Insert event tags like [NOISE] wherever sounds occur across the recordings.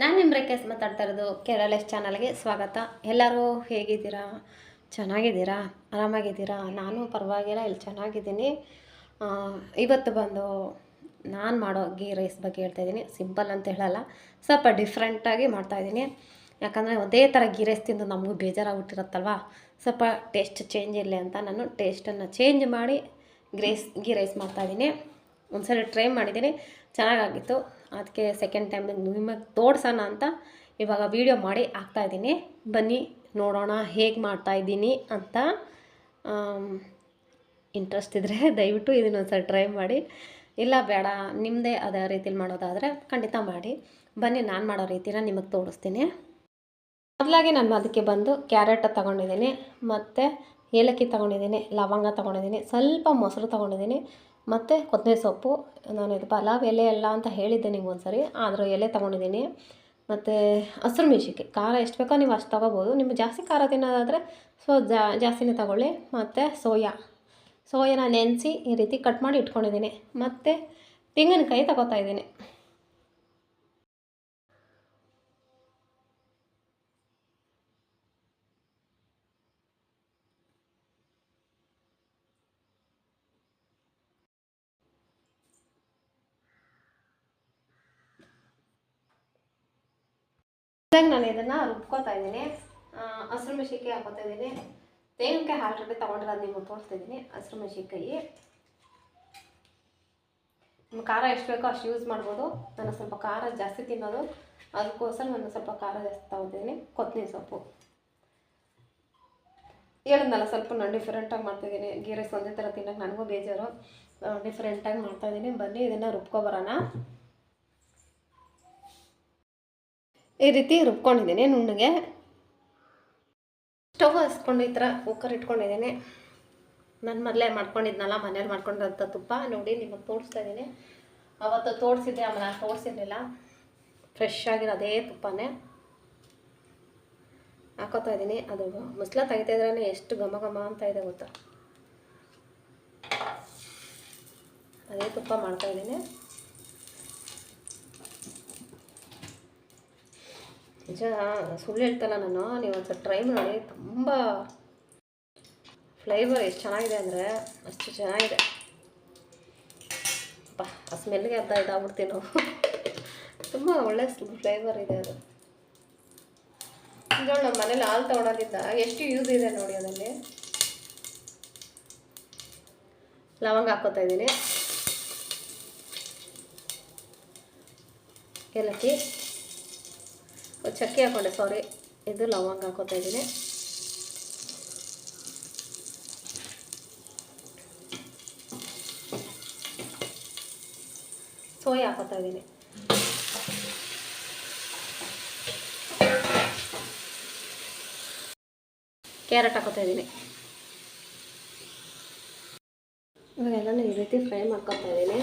ನಾನು ನಿಮ್ಮ ರೇಖೆಸ್ ಮಾತಾಡ್ತಾ ಇರೋದು ಕೇರಳಸ್ ಚಾನಲ್ಗೆ ಸ್ವಾಗತ. ಎಲ್ಲರೂ ಹೇಗಿದ್ದೀರಾ? ಚೆನ್ನಾಗಿದ್ದೀರಾ? ಆರಾಮಾಗಿದ್ದೀರಾ? ನಾನು ಪರವಾಗಿಲ್ಲ, ಇಲ್ಲಿ ಚೆನ್ನಾಗಿದ್ದೀನಿ. ಇವತ್ತು ಬಂದು ನಾನು ಮಾಡೋ ಗೀ ರೈಸ್ ಬಗ್ಗೆ ಹೇಳ್ತಾ ಇದ್ದೀನಿ. ಸಿಂಪಲ್ ಅಂತ ಹೇಳಲ್ಲ, ಸ್ವಲ್ಪ ಡಿಫ್ರೆಂಟಾಗಿ ಮಾಡ್ತಾಯಿದ್ದೀನಿ ಯಾಕಂದರೆ ಒಂದೇ ಥರ ಗೀ ರೈಸ್ ತಿಂದು ನಮಗೂ ಬೇಜಾರಾಗ್ಬಿಟ್ಟಿರುತ್ತಲ್ವ? ಸ್ವಲ್ಪ ಟೇಸ್ಟ್ ಚೇಂಜ್ ಇರಲಿ ಅಂತ ನಾನು ಟೇಸ್ಟನ್ನು ಚೇಂಜ್ ಮಾಡಿ ಗ್ರೇಸ್ ಗೀ ರೈಸ್ ಮಾಡ್ತಾಯಿದ್ದೀನಿ ಒಂದ್ಸಲ ಟ್ರೈ ಮಾಡಿದ್ದೀನಿ. ಚೆನ್ನಾಗಾಗಿತ್ತು. ಅದಕ್ಕೆ ಸೆಕೆಂಡ್ ಟೈಮ್ ನಿಮಗೆ ತೋರ್ಸೋಣ ಅಂತ ಇವಾಗ ವೀಡಿಯೋ ಮಾಡಿ ಹಾಕ್ತಾಯಿದ್ದೀನಿ ಬನ್ನಿ, ನೋಡೋಣ ಹೇಗೆ ಮಾಡ್ತಾಯಿದ್ದೀನಿ ಅಂತ. ಇಂಟ್ರೆಸ್ಟ್ ಇದ್ದರೆ [LAUGHS] ದಯವಿಟ್ಟು ಇದನ್ನ ಒಂದ್ಸಲ ಟ್ರೈ ಮಾಡಿ. ಇಲ್ಲ, ಬೇಡ ನಿಮ್ಮದೇ ಅದೇ ರೀತಿಲಿ ಮಾಡೋದಾದರೆ ಖಂಡಿತ ಮಾಡಿ. ಬನ್ನಿ, ನಾನು ಮಾಡೋ ರೀತಿನ ನಿಮಗೆ ತೋರಿಸ್ತೀನಿ. ಮೊದಲಾಗಿ ನಾನು ಅದಕ್ಕೆ ಬಂದು ಕ್ಯಾರೆಟ್ ತಗೊಂಡಿದ್ದೀನಿ, ಮತ್ತು ಏಲಕ್ಕಿ ತೊಗೊಂಡಿದ್ದೀನಿ, ಲವಂಗ ತೊಗೊಂಡಿದ್ದೀನಿ, ಸ್ವಲ್ಪ ಮೊಸರು ತಗೊಂಡಿದ್ದೀನಿ. ಮತ್ತು ಕೊತ್ತಂಬರಿ ಸೊಪ್ಪು, ನಾನು ಇದು ಪಲಾವ್ ಎಲೆ ಎಲ್ಲ ಅಂತ ಹೇಳಿದ್ದೆ ನಿಮ್ಗೆ ಒಂದ್ಸರಿ, ಆದರೂ ಎಲೆ ತೊಗೊಂಡಿದ್ದೀನಿ. ಮತ್ತು ಹಸಿರು ಮೆಣಸಿಕೆ ಖಾರ ಎಷ್ಟು ಬೇಕೋ ನೀವು ಅಷ್ಟು ತೊಗೋಬೋದು. ನಿಮ್ಗೆ ಜಾಸ್ತಿ ಖಾರ ತಿನ್ನೋದಾದರೆ ಸೊ ಜಾಸ್ತಿನೇ ತಗೊಳ್ಳಿ. ಮತ್ತು ಸೋಯಾ, ಸೋಯಾನ ನೆನೆಸಿ ಈ ರೀತಿ ಕಟ್ ಮಾಡಿ ಇಟ್ಕೊಂಡಿದ್ದೀನಿ. ಮತ್ತು ತೆಂಗಿನಕಾಯಿ ತಗೋತಾ ಇದ್ದೀನಿ. ನಾನು ಇದನ್ನು ರುಬ್ಕೋತಾ ಇದ್ದೀನಿ. ಹಸಿರು ಮೆಣಸಿನ್ಕಾಯಿ ಹಾಕೋತಾ ಇದ್ದೀನಿ. ತೆಂಗಿನಕಾಯಿ ಆಲ್ರೆಡಿ ಅದು ನಿಮಗೆ ತೋರಿಸ್ತಿದ್ದೀನಿ ಹಸಿರು ಮೆಣಸಿನ್ಕಾಯಿ. ನಿಮ್ಮ ಖಾರ ಎಷ್ಟು ಬೇಕೋ ಅಷ್ಟು ಯೂಸ್ ಮಾಡ್ಬೋದು. ನಾನು ಸ್ವಲ್ಪ ಖಾರ ಜಾಸ್ತಿ ತಿನ್ನೋದು. ಅದಕ್ಕೋಸ್ಕರ ನಾನು ಸ್ವಲ್ಪ ಖಾರ ಜಾಸ್ತಿ ತಗೋತಿದ್ದೀನಿ ಕೊತ್ತಂಬರಿ ಸೊಪ್ಪು. ಹೇಳಿದ್ನಲ್ಲ, ಸ್ವಲ್ಪ ನಾನು ಡಿಫ್ರೆಂಟಾಗಿ ಮಾಡ್ತಾಯಿದ್ದೀನಿ ಗೀ ರೈಸ್ ಒಂದೇ ಥರ ತಿನ್ನೋಕೆ ನನಗೂ ಬೇಜಾರು. ಡಿಫ್ರೆಂಟಾಗಿ ಮಾಡ್ತಾಯಿದ್ದೀನಿ ಬನ್ನಿ, ಇದನ್ನು ರುಬ್ಕೊಬರೋಣ ಈ ರೀತಿ ರುಬ್ಕೊಂಡಿದ್ದೀನಿ. ನುಣ್ಣಗೆ ಸ್ಟವ್ ಹಸ್ಕೊಂಡು ಈ ಥರ ಕುಕ್ಕರ್ ಇಟ್ಕೊಂಡಿದ್ದೀನಿ. ನಾನು ಮೊದಲೇ ಮಾಡ್ಕೊಂಡಿದ್ನಲ್ಲ, ಮನೇಲಿ ಮಾಡ್ಕೊಂಡಿರೋಂಥ ತುಪ್ಪ. ನೋಡಿ, ನಿಮಗೆ ತೋರಿಸ್ತಾ ಇದ್ದೀನಿ. ಅವತ್ತು ತೋರಿಸಿದ್ದೆ, ಆಮೇಲೆ ನಾನು ತೋರಿಸಿರ್ಲಿಲ್ಲ. ಫ್ರೆಶ್ ಆಗಿರೋ ಅದೇ ತುಪ್ಪನೇ. ಹಾಕೋತಾ ಇದ್ದೀನಿ. ಅದು ಮುಸ್ಲ ತೆಗಿತಾ ಇದ್ರೇ ಎಷ್ಟು ಘಮ ಘಮ ಅಂತ ಇದೆ ಗೊತ್ತಾ? ಅದೇ ತುಪ್ಪ ಮಾಡ್ತಾ ನಿಜ, ಸುಳ್ಳು ಹೇಳ್ತಲ್ಲ ನಾನು. ನೀವು ಒಂದು ಟ್ರೈ ಮಾಡಿ. ತುಂಬ ಫ್ಲೇವರ್ ಎಷ್ಟು ಚೆನ್ನಾಗಿದೆ ಅಂದರೆ ಅಷ್ಟು ಚೆನ್ನಾಗಿದೆ. ಅಪ್ಪ ಆ ಸ್ಮೆಲ್ಗೆ ಅರ್ಧ ಇದಾಗ್ಬಿಡ್ತೀವಿ ನಾವು. ತುಂಬ ಒಳ್ಳೆ ಫ್ಲೇವರ್ ಇದೆ ಅದು. ನೋಡಿ ನಮ್ಮ ಮನೇಲಿ ಹಾಲು ತೊಗೊಳೋದ್ರಿಂದ ಎಷ್ಟು ಯೂಸ್ ಇದೆ ನೋಡಿ ಅದರಲ್ಲಿ. ಲವಂಗ ಹಾಕೋತಾ ಇದ್ದೀನಿ. ಏಲಕ್ಕಿ. ಚಕ್ಕೆ ಹಾಕೊಂಡೆ ಸಾರಿ ಇದು ಲವಂಗ ಹಾಕೋತಾ ಇದ್ದೀನಿ. ಸೋಯಾ ಹಾಕೋತಾ ಇದ್ದೀನಿ. ಕ್ಯಾರೆಟ್ ಹಾಕೋತಾ ಇದ್ದೀನಿ. ಇವಾಗೆಲ್ಲ ಈ ರೀತಿ ಫ್ರೈ ಮಾಡ್ಕೊತಾ ಇದ್ದೀನಿ.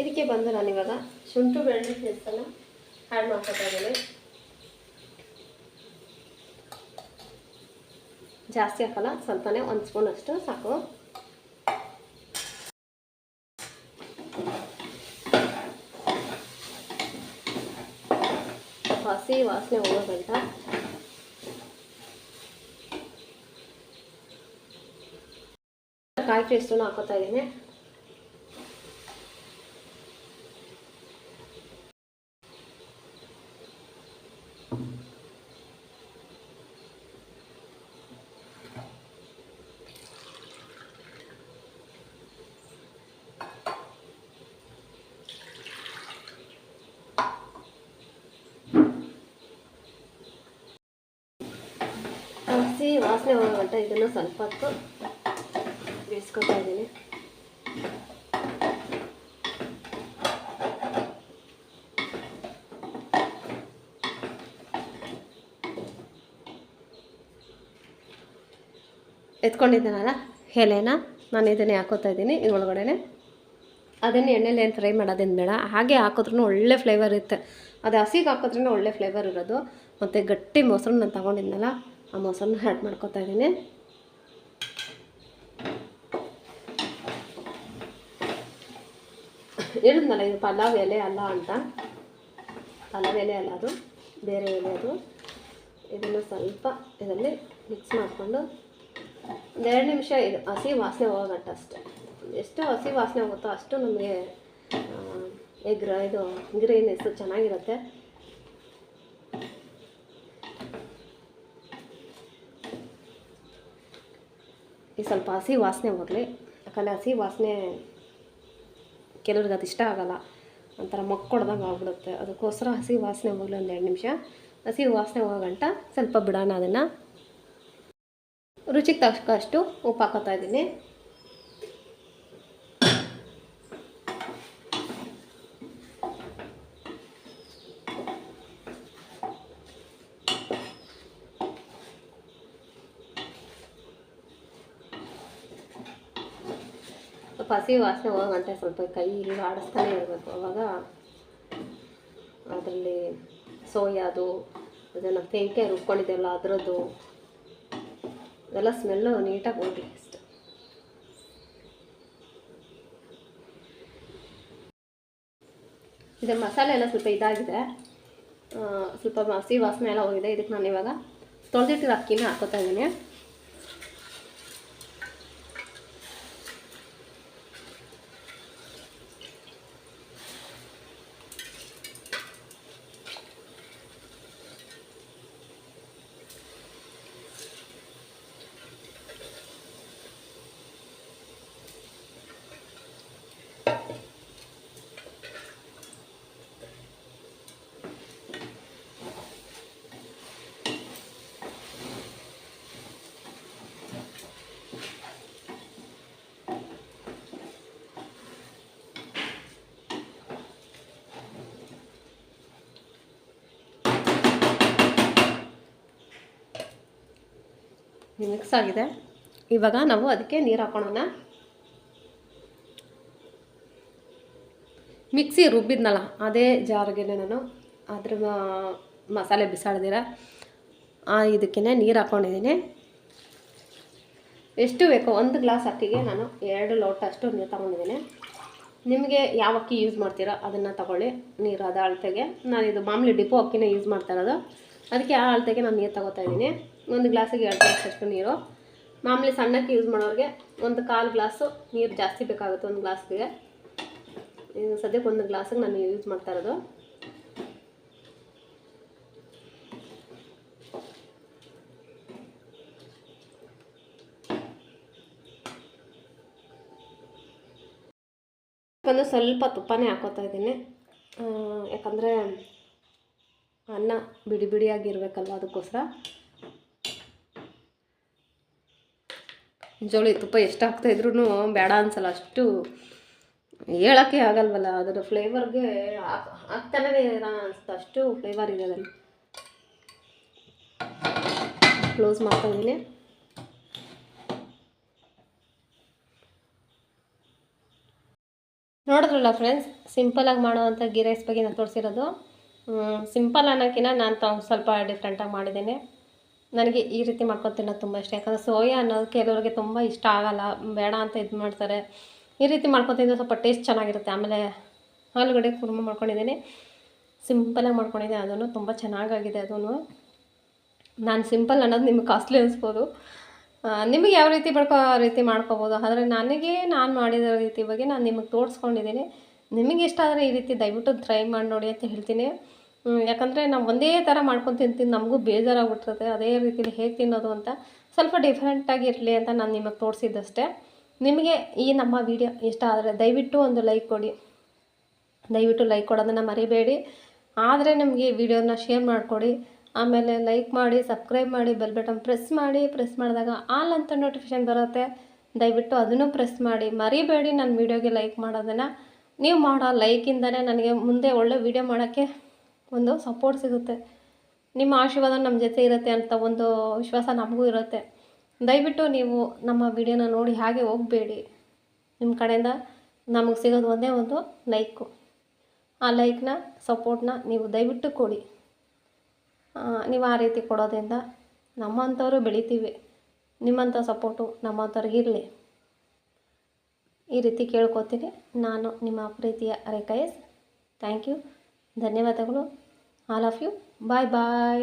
ಇದಕ್ಕೆ ಬಂದು ನಾನಿವಾಗ ಶುಂಠಿ ಬೆಳ್ಳುಳ್ಳಿ ಪೇಸ್ಟನ್ನು ಆ್ಯಡ್ ಮಾಡ್ಕೊತಾ ಇದ್ದೀನಿ. ಜಾಸ್ತಿ ಹಾಕಲ್ಲ ಸ್ವಲ್ಪನೇ ಒಂದು ಸ್ಪೂನ್ ಅಷ್ಟು ಸಾಕು. ಹಸಿ ವಾಸನೆ ಹೋಗೋದಂತ ಕಾಯಿ ಪೇಸ್ಟನ್ನು ಹಾಕೋತಾ ಇದ್ದೀನಿ. ಹಸಿ ವಾಸನೆ ಹೋಗೋಗಂಟ ಇದನ್ನು ಸ್ವಲ್ಪ ಹೊತ್ತು ಬೇಯಿಸ್ಕೊತಾ ಇದ್ದೀನಿ. ಎತ್ಕೊಂಡಿದ್ದೀನಲ್ಲ? ಎಲೆನ ನಾನು ಇದನ್ನೇ ಹಾಕೋತಾ ಇದ್ದೀನಿ ಒಳಗಡೆ ಅದನ್ನು ಎಣ್ಣೆಲಿ ಏನು ಫ್ರೈ ಮಾಡೋದೇನು ಬೇಡ, ಹಾಗೆ ಹಾಕೋದ್ರೂ ಒಳ್ಳೆ ಫ್ಲೇವರ್ ಇರುತ್ತೆ. ಅದು ಹಸಿಗೆ ಹಾಕೋದ್ರೂ ಒಳ್ಳೆ ಫ್ಲೇವರ್ ಇರೋದು. ಮತ್ತು ಗಟ್ಟಿ ಮೊಸರು ನಾನು ತೊಗೊಂಡಿದ್ನಲ್ಲ, ಆ ಮೊಸರನ್ನ ಆ್ಯಡ್ ಮಾಡ್ಕೊತಾ ಇದ್ದೀನಿ. ಹೇಳಿದ್ನಲ್ಲ, ಇದು ಪಲಾವ್ ಎಲೆ ಅಲ್ಲ ಅಂತ. ಪಲಾವ್ ಎಲೆ ಅಲ್ಲ ಅದು, ಬೇರೆ ಎಲೆ ಅದು. ಇದನ್ನು ಸ್ವಲ್ಪ ಇದರಲ್ಲಿ ಮಿಕ್ಸ್ ಮಾಡಿಕೊಂಡು ಒಂದೆರಡು ನಿಮಿಷ ಇದು ಹಸಿ ವಾಸನೆ ಹೋಗಂಟ ಅಷ್ಟೆ. ಎಷ್ಟು ಹಸಿ ವಾಸನೆ ಹೋಗುತ್ತೋ ಅಷ್ಟು ನಮಗೆ ಎಗ್ ಇದು ಗ್ರೇನೆಸ್ಸು ಚೆನ್ನಾಗಿರುತ್ತೆ. ಈ ಸ್ವಲ್ಪ ಹಸಿ ವಾಸನೆ ಹೋಗಲಿ. ಯಾಕಂದರೆ ಹಸಿ ವಾಸನೆ ಕೆಲವ್ರಿಗೆ ಅದು ಇಷ್ಟ ಆಗೋಲ್ಲ. ಒಂಥರ ಮಕ್ಕೊಡ್ದಂಗೆ ಆಗ್ಬಿಡುತ್ತೆ. ಅದಕ್ಕೋಸ್ಕರ ಹಸಿ ವಾಸನೆ ಹೋಗಲಿ ಒಂದು ಎರಡು ನಿಮಿಷ. ಹಸಿ ವಾಸನೆ ಹೋಗಂಟ ಸ್ವಲ್ಪ ಬಿಡೋಣ ಅದನ್ನು. ರುಚಿಗೆ ತಕ್ಕಷ್ಟು ಉಪ್ಪು ಹಾಕೋತಾ ಇದ್ದೀನಿ. ಸ್ವಲ್ಪ ಹಸಿ ವಾಸನೆ ಹೋಗಂತೆ ಸ್ವಲ್ಪ ಕೈ ಆಡಿಸ್ತಾನೆ ಇರಬೇಕು. ಅವಾಗ ಅದರಲ್ಲಿ ಸೋಯಾದು ಅದನ್ನು ತೆಂಕೆ ರುಬ್ಕೊಂಡಿದ್ದೆಲ್ಲ ಅದರದ್ದು ಅದೆಲ್ಲ ಸ್ಮೆಲ್ಲು ನೀಟಾಗಿ ಹೋಗಲಿ ಅಷ್ಟು. ಇದು ಮಸಾಲೆ ಎಲ್ಲ ಸ್ವಲ್ಪ ಇದಾಗಿದೆ. ಸ್ವಲ್ಪ ಹಸಿ ವಾಸನೆ ಎಲ್ಲ ಹೋಗಿದೆ. ಇದಕ್ಕೆ ನಾನು ಇವಾಗ ತೊಳೆದಿಟ್ಟಿರೋ ಅಕ್ಕಿನ ಹಾಕೋತಾ ಇದ್ದೀನಿ. ಮಿಕ್ಸ್ ಆಗಿದೆ. ಇವಾಗ ನಾವು ಅದಕ್ಕೆ ನೀರು ಹಾಕೊಳ್ಳೋಣ ಮಿಕ್ಸಿ ರುಬ್ಬಿದ್ನಲ್ಲ, ಅದೇ ಜಾರ್ಗೆ ನಾನು. ಅದ್ರ ಮಸಾಲೆ ಬಿಸಾಡ್ದಿರ. ಆ ಇದಕ್ಕೆ ನೀರು ಹಾಕ್ಕೊಂಡಿದ್ದೀನಿ ಎಷ್ಟು ಬೇಕೋ ಒಂದು ಗ್ಲಾಸ್ ಅಕ್ಕಿಗೆ ನಾನು ಎರಡು ಲೋಟ ಅಷ್ಟು ನೀರು ತೊಗೊಂಡಿದ್ದೀನಿ. ನಿಮಗೆ ಯಾವ ಅಕ್ಕಿ ಯೂಸ್ ಮಾಡ್ತೀರೋ ಅದನ್ನು ತಗೊಳ್ಳಿ, ನೀರು ಅದ ಅಳತೆಗೆ ನಾನು ಇದು ಮಾಮೂಲಿ ಡಿಪೋ ಅಕ್ಕಿನೇ ಯೂಸ್ ಮಾಡ್ತಾ ಇರೋದು. ಅದಕ್ಕೆ ಆ ಅಳತೆಗೆ ನಾನು ನೀರು ತಗೋತಾ ಇದ್ದೀನಿ. ಒಂದು ಗ್ಲಾಸಿಗೆ ಎರಡು ಗ್ಲಾಸ್ ಅಷ್ಟು ನೀರು. ಮಾಮೂಲಿ ಸಣ್ಣಕ್ಕೆ ಯೂಸ್ ಮಾಡೋರಿಗೆ ಒಂದು ಕಾಲು ಗ್ಲಾಸು ನೀರು ಜಾಸ್ತಿ ಬೇಕಾಗುತ್ತೆ ಒಂದು ಗ್ಲಾಸ್ಗೆ. ಸದ್ಯಕ್ಕೆ ಒಂದು ಗ್ಲಾಸಿಗೆ ನಾನು ಯೂಸ್ ಮಾಡ್ತಾ ಇರೋದು. ಒಂದು ಸ್ವಲ್ಪ ತುಪ್ಪನೇ ಹಾಕೋತಾ ಇದ್ದೀನಿ. ಯಾಕಂದರೆ ಅನ್ನ ಬಿಡಿ ಬಿಡಿಯಾಗಿರ್ಬೇಕಲ್ವ ಅದಕ್ಕೋಸ್ಕರ? ಜೋಳಿ ತುಪ್ಪ ಎಷ್ಟು ಹಾಕ್ತಾ ಇದ್ರೂ ಬೇಡ ಅನ್ಸಲ್ಲ, ಅಷ್ಟು ಹೇಳೋಕ್ಕೆ ಆಗಲ್ವಲ್ಲ, ಅದರ ಫ್ಲೇವರ್ಗೆ ಹಾಕ್ತಾನೆ ಅನಿಸ್ತು ಅಷ್ಟು ಫ್ಲೇವರ್ ಇದೆ ಅದರಲ್ಲಿ. ಕ್ಲೋಸ್ ಮಾಡ್ತಾ ನೋಡಿದ್ರಲ್ಲ ಫ್ರೆಂಡ್ಸ್ ಸಿಂಪಲಾಗಿ ಮಾಡೋವಂಥ ಗೀ ರೈಸ್ ಬಗ್ಗೆ ನಾನು ತೋರಿಸಿರೋದು. ಸಿಂಪಲ್ ಅನ್ನೋಕ್ಕಿಂತ ನಾನು ತ ಸ್ವಲ್ಪ ಡಿಫ್ರೆಂಟಾಗಿ ಮಾಡಿದ್ದೇನೆ. ನನಗೆ ಈ ರೀತಿ ಮಾಡ್ಕೊಂಡು ತಿನ್ನೋದು ತುಂಬ ಇಷ್ಟ. ಯಾಕಂದರೆ ಸೋಯಾ ಅನ್ನೋದು ಕೆಲವರಿಗೆ ತುಂಬ ಇಷ್ಟ ಆಗೋಲ್ಲ. ಬೇಡ ಅಂತ ಇದು ಮಾಡ್ತಾರೆ. ಈ ರೀತಿ ಮಾಡ್ಕೊಂಡು ತಿಂದರೆ ಸ್ವಲ್ಪ ಟೇಸ್ಟ್ ಚೆನ್ನಾಗಿರುತ್ತೆ. ಆಮೇಲೆ ಆಲೂಗಡ್ಡೆ ಕುರ್ಮ ಮಾಡ್ಕೊಂಡಿದ್ದೀನಿ. ಸಿಂಪಲಾಗಿ ಮಾಡ್ಕೊಂಡಿದ್ದೆ ಅದನ್ನು ತುಂಬ ಚೆನ್ನಾಗಾಗಿದೆ ಅದೂ ನಾನು ಸಿಂಪಲ್ ಅನ್ನೋದು ನಿಮ್ಗೆ ಕಾಸ್ಟ್ಲಿ ಅನಿಸ್ಬೋದು. ನಿಮಗೆ ಯಾವ ರೀತಿ ಬೇಕೋ ಆ ರೀತಿ ಮಾಡ್ಕೋಬೋದು. ಆದರೆ ನನಗೆ ನಾನು ಮಾಡಿದ ರೀತಿ ಬಗ್ಗೆ ನಾನು ನಿಮಗೆ ತೋರಿಸ್ಕೊಂಡಿದ್ದೀನಿ. ನಿಮಗೆ ಇಷ್ಟ ಆದರೆ ಈ ರೀತಿ ದಯವಿಟ್ಟು ಟ್ರೈ ಮಾಡಿ ನೋಡಿ ಅಂತ ಹೇಳ್ತೀನಿ. ಯಾಕಂದರೆ ನಾವು ಒಂದೇ ಥರ ಮಾಡ್ಕೊಂಡು ತಿಂತೀನಿ ನಮಗೂ ಬೇಜಾರಾಗ್ಬಿಟ್ಟಿರುತ್ತೆ, ಅದೇ ರೀತಿಲಿ ಹೇಗೆ ತಿನ್ನೋದು ಅಂತ. ಸ್ವಲ್ಪ ಡಿಫ್ರೆಂಟಾಗಿ ಇರಲಿ ಅಂತ ನಾನು ನಿಮಗೆ ತೋರಿಸಿದ್ದಷ್ಟೇ. ನಿಮಗೆ ಈ ನಮ್ಮ ವಿಡಿಯೋ ಇಷ್ಟ ಆದರೆ ದಯವಿಟ್ಟು ಒಂದು ಲೈಕ್ ಕೊಡಿ. ದಯವಿಟ್ಟು ಲೈಕ್ ಕೊಡೋದನ್ನು ಮರಿಬೇಡಿ. ಆದರೆ ನಮಗೆ ವಿಡಿಯೋನ ಶೇರ್ ಮಾಡಿಕೊಡಿ. ಆಮೇಲೆ ಲೈಕ್ ಮಾಡಿ ಸಬ್ಸ್ಕ್ರೈಬ್ ಮಾಡಿ ಬೆಲ್ ಬಟನ್ ಪ್ರೆಸ್ ಮಾಡಿ ಪ್ರೆಸ್ ಮಾಡಿದಾಗ ಆಲ್ ಅಂತ ನೋಟಿಫಿಕೇಶನ್ ಬರುತ್ತೆ. ದಯವಿಟ್ಟು ಅದನ್ನು ಪ್ರೆಸ್ ಮಾಡಿ. ಮರಿಬೇಡಿ ನನ್ನ ವೀಡಿಯೋಗೆ ಲೈಕ್ ಮಾಡೋದನ್ನು. ನೀವು ಮಾಡೋ ಲೈಕಿಂದನೇ ನನಗೆ ಮುಂದೆ ಒಳ್ಳೆ ವೀಡಿಯೋ ಮಾಡೋಕ್ಕೆ ಒಂದು ಸಪೋರ್ಟ್ ಸಿಗುತ್ತೆ. ನಿಮ್ಮ ಆಶೀರ್ವಾದ ನಮ್ಮ ಜೊತೆ ಇರುತ್ತೆ ಅಂತ ಒಂದು ವಿಶ್ವಾಸ ನಮಗೂ ಇರುತ್ತೆ. ದಯವಿಟ್ಟು ನೀವು ನಮ್ಮ ವಿಡಿಯೋನ ನೋಡಿ ಹಾಗೆ ಹೋಗಬೇಡಿ. ನಿಮ್ಮ ಕಡೆಯಿಂದ ನಮಗೆ ಸಿಗೋದು ಒಂದೇ ಒಂದು ಲೈಕು ಆ ಲೈಕ್ನ ಸಪೋರ್ಟ್ನ ನೀವು ದಯವಿಟ್ಟು ಕೊಡಿ ನೀವು ಆ ರೀತಿ ಕೊಡೋದ್ರಿಂದ ನಮ್ಮಂಥವ್ರು ಬೆಳಿತೀವಿ. ನಿಮ್ಮಂಥ ಸಪೋರ್ಟು ನಮ್ಮಂಥವ್ರಿಗೆ ಇರಲಿ. ಈ ರೀತಿ ಕೇಳ್ಕೊತೀನಿ. ನಾನು ನಿಮ್ಮ ಪ್ರೀತಿಯ ರೇಖಾ ಎಸ್. ಥ್ಯಾಂಕ್ ಯು ధన్యవాదములు. All of you bye bye